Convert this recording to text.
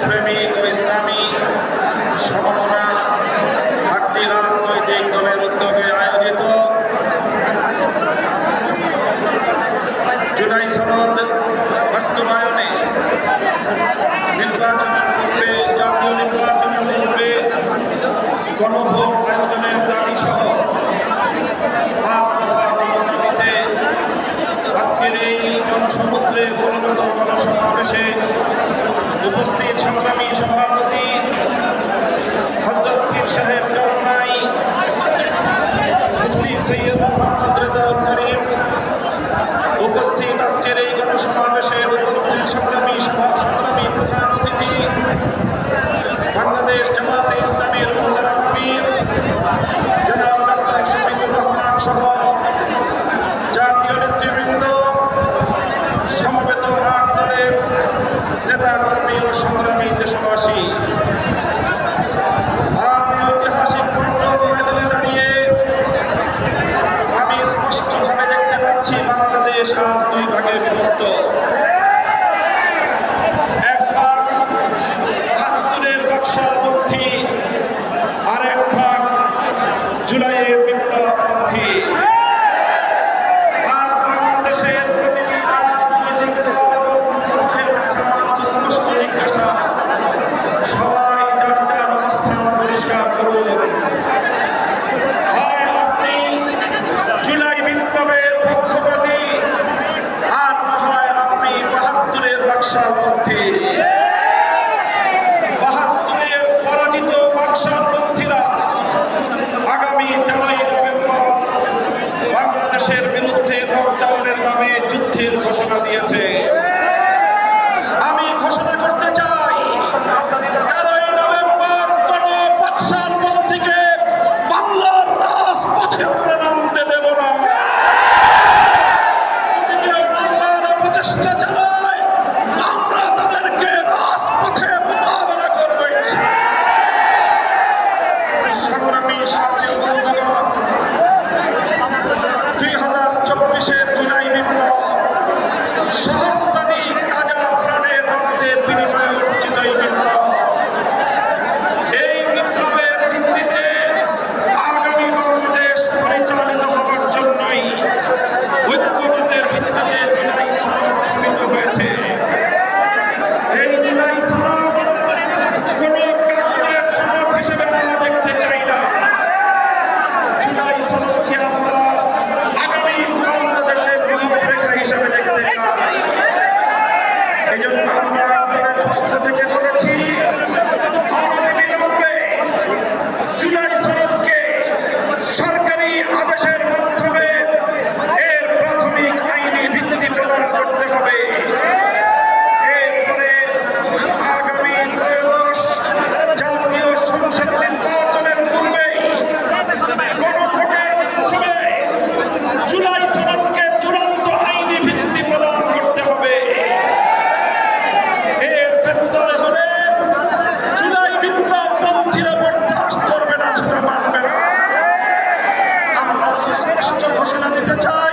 দেশপ্রেমিক ও ইসলামী সমমনা আটটি রাজনৈতিক দলের উদ্যোগে আয়োজিত জুলাই সনদ পরিষ্কার করুন। হয় আপনি জুলাই আর না হয় আপনি বাহাত্তরের বাক্সার মধ্যে বাহাত্তরের পরাজিত বাক্সার পন্থীরা আগামী তেরোই নভেম্বর বাংলাদেশের বিরুদ্ধে লকডাউনের নামে যুদ্ধের ঘোষণা দিয়েছে। নির্বাচন ঘোষণা দিতে চাই।